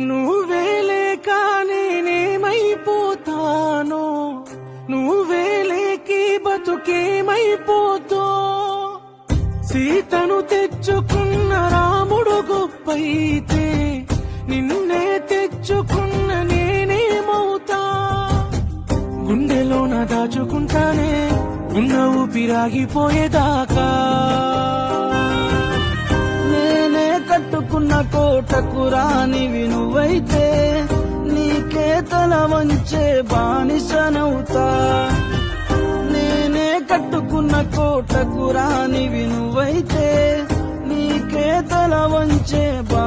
నువ్వేలే కానీ నేనేమైపోతాను నువ్వేలేకి బతుకేమైపోతో? సీతను తెచ్చుకున్న రాముడు గొప్పైతే నిన్నే తెచ్చుకున్న నేనేమవుతా? గుండెలోన దాచుకుంటానే ఉన్న ఊపిరాగిపోయేదాకా? కోటకు రానివి నువ్వైతే నీకే తల వంచే బానిసనవుతా. నేనే కట్టుకున్న కోటకు రానివి నువ్వైతే నీకే తల వంచే బా